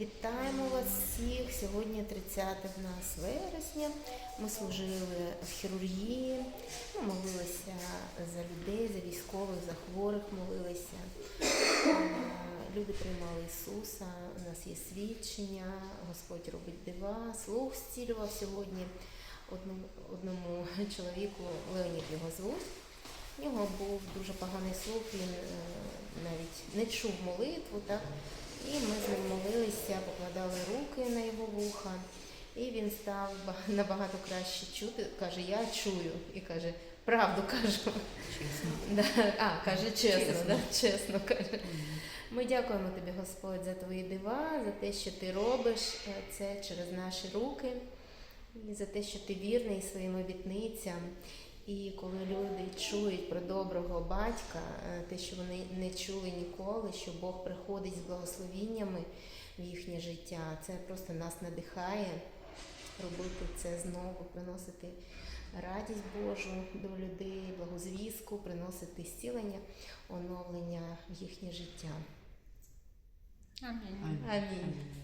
Вітаємо вас всіх. Сьогодні 30 в нас вересня. Ми служили в хірургії, ну, молилися за людей, за військових, за хворих молилися. Е, Люди приймали Ісуса, у нас є свідчення, Господь робить дива. Слух зцілював сьогодні одному, одному чоловіку, Леонід його звуть. У нього був дуже поганий слух, він е, навіть не чув молитву, так? І ми з ним молилися, покладали руки на його вуха, і він став набагато краще чути. Каже, я чую. І каже, правду кажу. Да. А, каже, чесно, Чесно. Да? чесно каже. Ми дякуємо тобі, Господь, за твої дива, за те, що ти робиш е, це через наші руки, і за те, що ти вірний своїм обітницям. І коли люди чують про доброго батька, е, те, що вони не чули ніколи, що Бог приходить з благословіннями в їхнє життя, це просто нас надихає робити це знову, приносити радість Божу до людей, благозвістку, приносити зцілення, оновлення в їхнє життя. Амінь. Амінь. Амінь. Амінь.